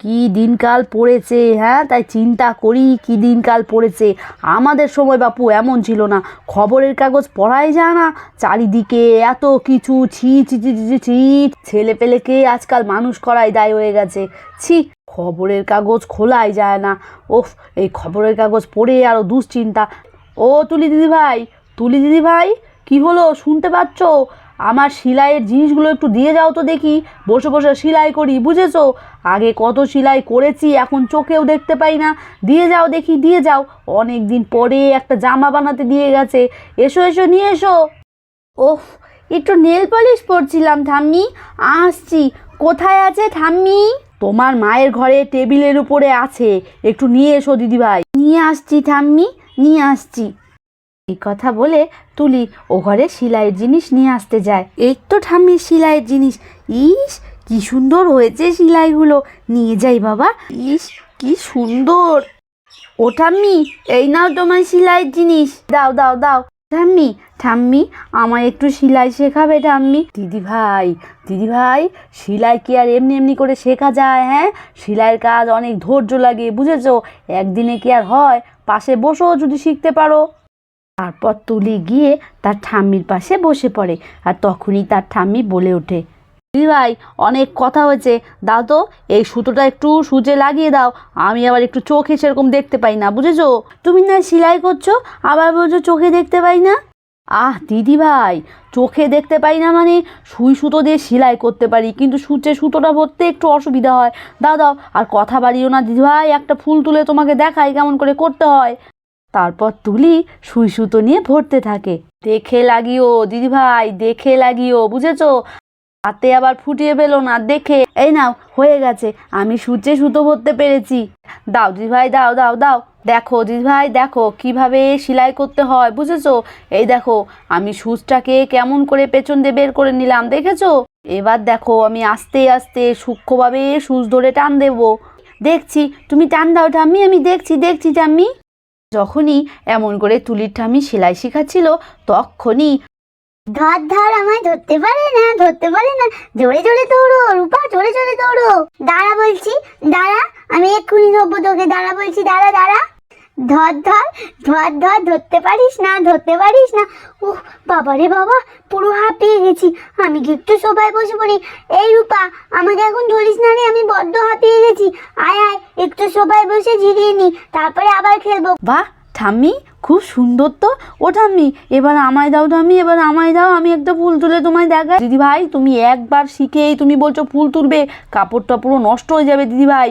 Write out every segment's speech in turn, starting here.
কি দিনকাল পড়েছে হ্যাঁ? তাই চিন্তা করি কি দিনকাল পড়েছে। আমাদের সময় বাপু এমন ছিল না। খবরের কাগজ পড়াই যায় না। চারিদিকে এত কিছু ছি ছি ছি ছি, ছি ছেলে পেলেকে আজকাল মানুষ করাই দায় হয়ে গেছে। ছি খবরের কাগজ খোলাই যায় না। ওফ এই খবরের কাগজ পড়ে আরও দুশ্চিন্তা। ও তুলি দিদি ভাই তুলি দিদি ভাই কি হলো? শুনতে পাচ্ছ? আমার সেলাইয়ের জিনিসগুলো একটু দিয়ে যাও তো দেখি। বসে বসে সেলাই করি, বুঝেছ? আগে কত সেলাই করেছি, এখন চোখেও দেখতে পাই না। দিয়ে যাও দেখি, দিয়ে যাও। অনেক দিন পরে একটা জামা বানাতে দিয়ে গেছে। এসো এসো, নিয়ে এসো। ওফ, একটু নেল পলিশ পরছিলাম ঠাম্মি। আসছি। কোথায় আছে ঠাম্মি? তোমার মায়ের ঘরে টেবিলের উপরে আছে। একটু নিয়ে এসো দিদিভাই। নিয়ে আসছি ঠাম্মি, নিয়ে আসছি। এই কথা বলে তুলি ও ঘরে সেলাইয়ের জিনিস নিয়ে আসতে যায়। এই তো ঠাম্মি, সেলাইয়ের জিনিস। ইস, কি সুন্দর হয়েছে সেলাইগুলো। নিয়ে যাই বাবা। ইস, কি সুন্দর। ও ঠাম্মি, এই নাও তোমার সেলাইয়ের জিনিস। দাও দাও দাও। ঠাম্মি ঠাম্মি, আমায় একটু সেলাই শেখাবে ঠাম্মি। দিদি ভাই দিদি ভাই, সেলাই কি আর এমনি এমনি করে শেখা যায় হ্যাঁ? সেলাইয়ের কাজ অনেক ধৈর্য লাগে, বুঝেছ? একদিনে কি আর হয়? পাশে বসো, যদি শিখতে পারো। তারপর তুলি গিয়ে তার ঠাম্মির পাশে বসে পড়ে আর তখনই তার ঠাম্মি বলে ওঠে ভাই, অনেক কথা হয়েছে। দাও তো, এই সুতোটা একটু সুচে লাগিয়ে দাও। আমি আবার একটু চোখে সেরকম দেখতে পাই না, বুঝেছ? তুমি না সেলাই করছ, আবার বলছো চোখে দেখতে পাই না? আহ, দিদি ভাই, চোখে দেখতে পাই না মানে সুই সুতো দিয়ে সেলাই করতে পারি, কিন্তু সূচে সুতোটা ভরতে একটু অসুবিধা হয়। দাও দাও, আর কথা বাড়িও না, দিদি ভাই, একটা ফুল তুলে তোমাকে দেখাই কেমন করে করতে হয়। তারপর তুলি সুই সুতো নিয়ে ভরতে থাকে। দেখে লাগিও দিদি ভাই দেখে লাগিও, বুঝেছ? হাতে আবার ফুটিয়ে পেল না, দেখে। এই নাও, হয়ে গেছে, আমি সূচে সুতো ভরতে পেরেছি। দাও দিদি ভাই দাও দাও দাও। দেখো দিদি ভাই দেখো কীভাবে সেলাই করতে হয়, বুঝেছ? এই দেখো, আমি সুচটাকে কেমন করে পেছন দিয়ে বের করে নিলাম, দেখেছ? এবার দেখো, আমি আস্তে আস্তে সূক্ষ্মভাবে সুচ ধরে টান দেবো। দেখছি, তুমি টান দাও, ঠাম্মি, আমি দেখছি দেখছি, ঠাম্মি। যখনই এমন করে তুলির ঠামি সেলাই শেখাচ্ছিল, তখনই ধর ধর আমায় ধরতে পারে না, ধরতে পারে না। জোরে জোরে দৌড়ো, রূপা, জোরে জোরে দৌড়ো। দাঁড়া বলছি, দাঁড়া, আমি এক্ষুনি ধরবো তোকে। দাঁড়া বলছি, দাঁড়া দাঁড়া। ধর ধর ধর ধর ধরতে পারিস না ধরতে পারিস না। উহ বাবা রে বাবা পুরো হাঁপিয়ে গেছি। আমি কি একটু সবাই বসে পড়ি? এই রূপা আমাকে এখন ধরিস না রে আমি বড্ড হাঁপিয়ে গেছি। আয় আয় একটু সবাই বসে জিরিয়ে নি তারপরে আবার খেলব। বাহ ঠাম্মি খুব সুন্দর তো। ও ঠাম্মি এবার আমায় দাও ঠাম্মি এবার আমায় দাও আমি একটা ফুল তুলে তোমায় দেখাই। দিদি ভাই তুমি একবার শিখেই তুমি বলছো ফুল তুলবে কাপড়টা পুরো নষ্ট হয়ে যাবে দিদি ভাই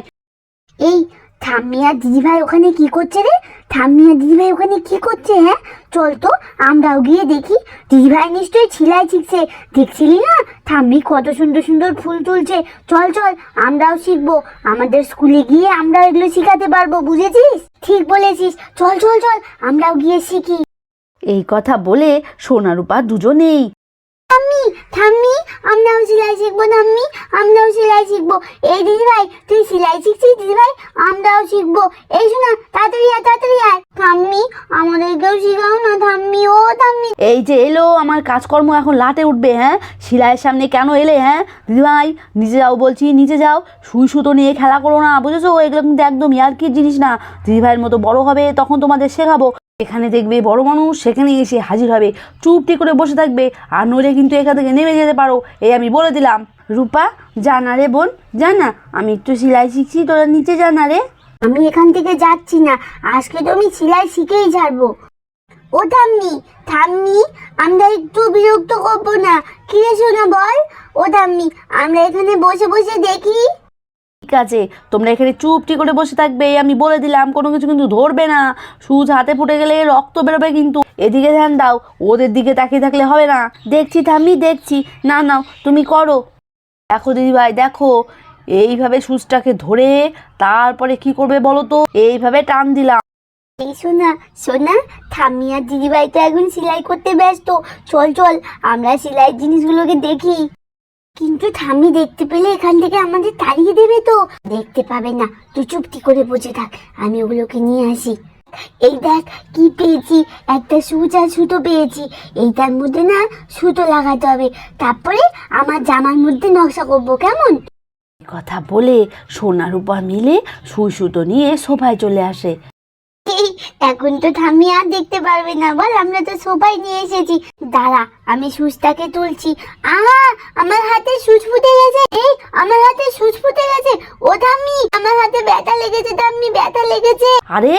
এই ঠাম্মি আর দিদিভাই ওখানে কি করছে রে? ঠাম্মি আর দিদিভাই ওখানে কি করছে হ্যাঁ? চল তো আমরাও গিয়ে দেখি। দিদিভাই নিশ্চয়ই ছিলাই শিখছে। দেখছিলি না? ঠাম্মি কত সুন্দর সুন্দর ফুল তুলছে। চল চল আমরাও শিখব। আমাদের স্কুলে গিয়ে আমরাও এগুলো শিখাতে পারব বুঝেছিস? ঠিক বলেছিস। চল চল চল আমরাও গিয়ে শিখি। এই কথা বলে সোনারূপা দুজনেই ঠাম্মি ঠাম্মি আমরাও সেলাই শিখব ঠাম্মি আমরাও সেলাই শিখব। এই দিদিভাই, তুই সেলাই শিখছিস দিদিভাই? আমরাও শিখব। এই শোনা, তাড়াতাড়ি আয় তাড়াতাড়ি আয়। ঠাম্মি আমাদেরকেও শিখাও না থাম্মি ও থাম্মি এই যে এলো, আমার কাজকর্ম এখন লাটে উঠবে হ্যাঁ? সেলাইয়ের সামনে কেন এলে হ্যাঁ? দিদিভাই নিচে যাও বলছি, নিচে যাও। সুই সুতো নিয়ে খেলা করো না, বুঝেছ? এগুলো কিন্তু একদম ইয়ার্কির জিনিস না। দিদিভাইয়ের মতো বড় হবে, তখন তোমাদের শেখাবো। এখানে দেখবে বড় মানুষ সেখানে এসে হাজির হবে। চুপটি করে বসে থাকবে, আর নইলে কিন্তু এখান থেকে নেমে যেতে পারো। এই আমি বলে দিলাম। রূপা জানা রে বোন জানা আমি একটু সেলাই শিখছি, তোরা নিচে জানা রে। আমি এখান থেকে যাচ্ছি না। আজকে তো আমি সেলাই শিখেই ছাড়বো। ও ঠাম্মি ঠাম্মি, আমরা একটু বিরক্ত করব না। কি শোনা বল? ও ঠাম্মি, আমরা এখানে বসে বসে দেখি। ঠিক আছে তোমরা এখানে চুপটি করে বসে থাকবে আমি বলে দিলাম, কোনো কিছু কিন্তু ধরবে না। সুচ হাতে ফুটে গেলে রক্ত বেরোবে কিন্তু। এদিকে ধ্যান দাও, ওদের দিকে তাকিয়ে থাকলে হবে না। দেখছি থামি, দেখছি। না নাও তুমি করো। দেখো দিদিভাই দেখো। এইভাবে সুচটাকে ধরে তারপরে কি করবে বলো তো? এইভাবে টান দিলাম। এই শোনা শোনা ঠাম্মি আর দিদিভাই তো এখন সেলাই করতে ব্যস্ত। চল চল, আমরা সেলাই জিনিসগুলোকে দেখি। কিন্তু ঠাম্মি দেখতে পেলে এখান থেকে আমাদের তাড়িয়ে দেবে তো। দেখতে পাবে না। তুই চুপটি করে বসে থাক। আমি ওগুলোকে নিয়ে আসি। এই দেখ, কি পেয়েছি। একটা সুচ আর সুতো পেয়েছি। এইটার মধ্যে না সুতো লাগাতে হবে। তারপরে আমার জামার মধ্যে নকশা করব, কেমন? কথা বলে সোনা রূপা মিলে সুই সুতো নিয়ে সোফায় চলে আসে। এখন তো ঠাম্মি আর দেখতে পারবে না। বল আমরা তো সবাই নিয়ে এসেছি। দাঁড়া আমি সুচটাকে তুলছি। আহা আমার হাতে সুচ ফুটে গেছে। এই আমার হাতে সুচ ফুটে গেছে। ও ঠাম্মি আমার হাতে ব্যথা লেগেছে ঠাম্মি ব্যথা লেগেছে। আরে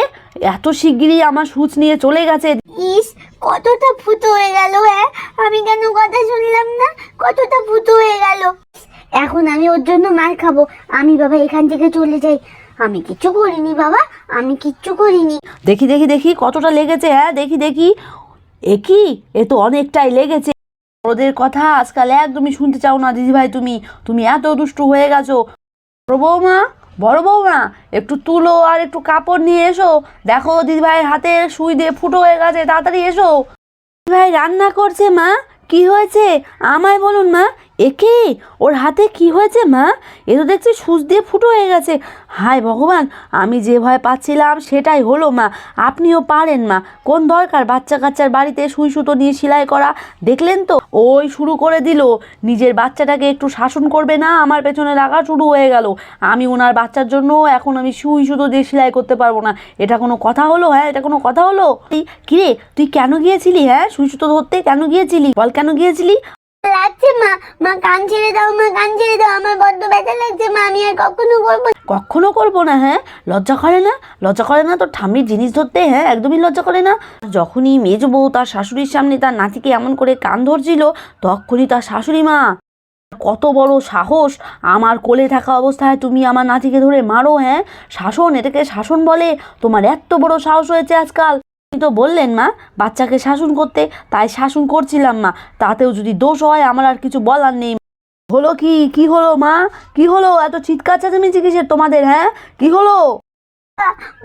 এত শিগগিরই আমার সুচ নিয়ে চলে গেছে। ইস কতটা ফুটো হয়ে গেল হ্যাঁ? আমি কেন কথা শুনলাম না? কতটা ফুটো হয়ে গেল। এখন আমি ওর জন্য মার খাব। আমি বাবা এখান থেকে চলে যাই। আমি কিচ্ছু করিনি, বাবা। আমি কিচ্ছু করিনি। দেখি দেখি দেখি, কতটা লেগেছে হ্যাঁ? দেখি দেখি। এ কি? এ তো অনেকটাই লেগেছে। ওদের কথা আজকাল একদমই শুনতে চাও না, দিদিভাই তুমি। তুমি এত দুষ্টু হয়ে গেছো। বড় বৌমা বড় বৌমা, একটু তুলো আর একটু কাপড় নিয়ে এসো। দেখো, দিদিভাইয়ের হাতে সুই দিয়ে ফুটো হয়ে গেছে, তাড়াতাড়ি এসো। দিদিভাই রান্না করছে, মা। কি হয়েছে? আমায় বলুন, মা। একে? ওর হাতে কি হয়েছে, মা? এ তো দেখছি সুচ দিয়ে ফুটো হয়ে গেছে। হায় ভগবান, আমি যে ভয় পাচ্ছিলাম সেটাই হলো, মা। আপনিও পারেন, মা। কোন দরকার? বাচ্চা কাচ্চার বাড়িতে সুই সুতো নিয়ে সেলাই করা? দেখলেন তো? ওই শুরু করে দিল। নিজের বাচ্চাটাকে একটু শাসন করবে না? আমার পেছনে লাগা শুরু হয়ে গেল। আমি ওনার বাচ্চার জন্য এখন আমি সুই সুতো দিয়ে সেলাই করতে পারব না। এটা কোনো কথা হলো? হ্যাঁ এটা কোনো কথা হলো? কিরে, তুই কেন গিয়েছিলি হ্যাঁ? সুই সুতো ধরতে কেন গিয়েছিলি? বল, কেন গিয়েছিলি? লাগছে, মা। মা, কান ছেড়ে দাও, মা, কান ছেড়ে দাও। আমার বড্ড করব। কখনো করব না হ্যাঁ? লজ্জা করে না? লজ্জা করে না তোর ঠাম্মির জিনিস ধরতে হ্যাঁ? একদমই লজ্জা করে না। যখনই মেজ বউ তার শাশুড়ির সামনে তার নাতিকে এমন করে কান ধরছিল, তখনই তার শাশুড়ি মা, কত বড় সাহস। আমার কোলে থাকা অবস্থায় তুমি আমার নাতিকে ধরে মারো হ্যাঁ? শাসন, এটাকে শাসন বলে। তোমার এত বড় সাহস হয়েছে আজকাল। তো বললেন মা, বাচ্চাকে শাসন করতে, তাই শাসন করছিলাম মা। তাতেও যদি দোষ হয়, আমার আর কিছু বলার নেই। হলো কি? কি হলো মা? কি হলো? এত চিৎকার চেঁচামেচি কিসের তোমাদের হ্যাঁ? কি হলো?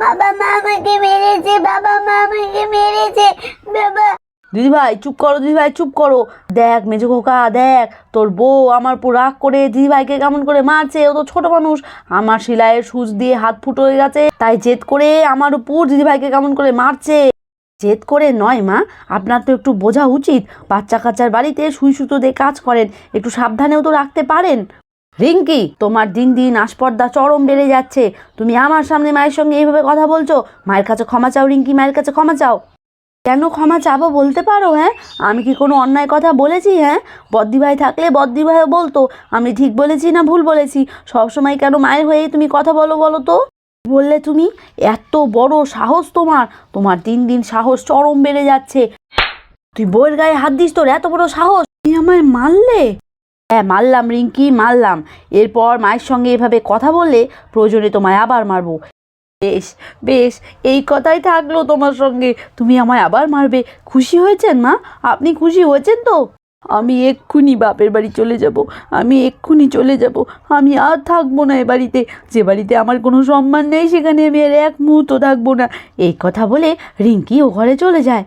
বাবা মা আমাকে মেরেছে, বাবা মা আমাকে মেরেছে, বাবা দিদিভাই, চুপ করো, দিদিভাই, চুপ করো। দেখ, মেজো খোকা, দেখ, তোর বউ আমার উপর রাগ করে দিদিভাইকে কেমন করে মারছে, ও তো ছোট মানুষ। আমার সেলাইয়ের সুচ দিয়ে হাত ফুটো হয়ে গেছে, তাই জেদ করে আমার উপর দিদিভাইকে কেমন করে মারছে। জেদ করে নয় মা, আপনার তো একটু বোঝা উচিত। বাচ্চা কাচ্চার বাড়িতে সুই সুতো দিয়ে কাজ করেন, একটু সাবধানেও তো রাখতে পারেন। রিঙ্কি, তোমার দিন দিন আস্পর্দা চরম বেড়ে যাচ্ছে। তুমি আমার সামনে মায়ের সঙ্গে এইভাবে কথা বলছো? মায়ের কাছে ক্ষমা চাও, রিঙ্কি মায়ের কাছে ক্ষমা চাও। কেন ক্ষমা চাবো বলতে পারো হ্যাঁ? আমি কি কোনো অন্যায় কথা বলেছি হ্যাঁ? বদ্দিভাই থাকলে বদ্দিভাইও বলতো, আমি ঠিক বলেছি না ভুল বলেছি? সবসময় কেন মায়ের হয়ে তুমি কথা বলো বলো তো? বললে তুমি? এত বড় সাহস তোমার। তোমার দিন দিন সাহস চরম বেড়ে যাচ্ছে। তুই বইয়ের গায়ে হাত দিস তোর, এত বড় সাহস? তুমি আমায় মারলে? হ্যাঁ মারলাম রিঙ্কি, মারলাম। এরপর মায়ের সঙ্গে এভাবে কথা বললে প্রয়োজনে তোমায় আবার মারবো। বেশ বেশ, এই কথাই থাকল তোমার সঙ্গে। তুমি আমায় আবার মারবে। খুশি হয়েছেন মা? আপনি খুশি হয়েছেন তো? আমি এক্ষুনি বাপের বাড়ি চলে যাব। আমি এক্ষুনি চলে যাব। আমি আর থাকব না এ বাড়িতে। যে বাড়িতে আমার কোনো সম্মান নেই, সেখানে আমি আর এক মুহূর্ত থাকব না। এই কথা বলে রিঙ্কি ও ঘরে চলে যায়।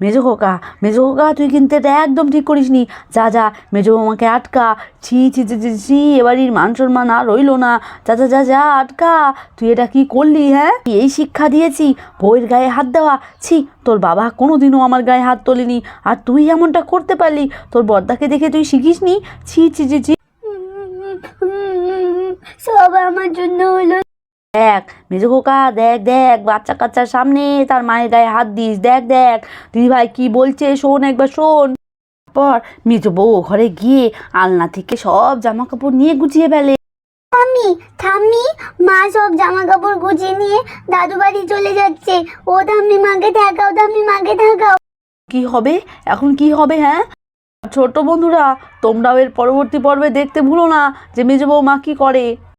মেজো খোকা মেজো খোকা তুই কিন্তু এটা একদম ঠিক করিস নি যা যা, মেজো আমাকে আটকা। ছি ছি ছি ছি ছি এবাড়ির মান সম্মান আর রইল না। যা যা যা যা, আটকা। তুই এটা কি করলি হ্যাঁ? এই শিক্ষা দিয়েছি বইয়ের গায়ে হাত দেওয়া। ছি, তোর বাবা কোনোদিনও আমার গায়ে হাত তোলেনি। আর তুই এমনটা করতে পারলি? তোর বর্দাকে দেখে তুই শিখিসনি? ছি ছি ছি ছি। সব আমার জন্য হলো। দেখ মেজো খোকা দেখ দেখ বাচ্চা কাচ্চার সামনে তার মায়ের গায়ে হাত দিস দেখ দেখ। দিদি ভাই কি বলছে? শোন একবার শোন। পর মেজো বউ ঘরে গিয়ে আলনা থেকে সব জামা কাপড় নিয়ে গুছিয়ে ফেলে। ঠাম্মি ঠাম্মি মা সব জামা কাপড় গুছিয়ে নিয়ে দাদু বাড়ি চলে যাচ্ছে। ও ঠাম্মি মাকে থাকাও ঠাম্মি মাকে থাকাও কি হবে? এখন কি হবে হ্যাঁ? ছোট বন্ধুরা তোমরাও এর পরবর্তী পর্বে দেখতে ভুলো না যে মেজো বউ মা কি করে।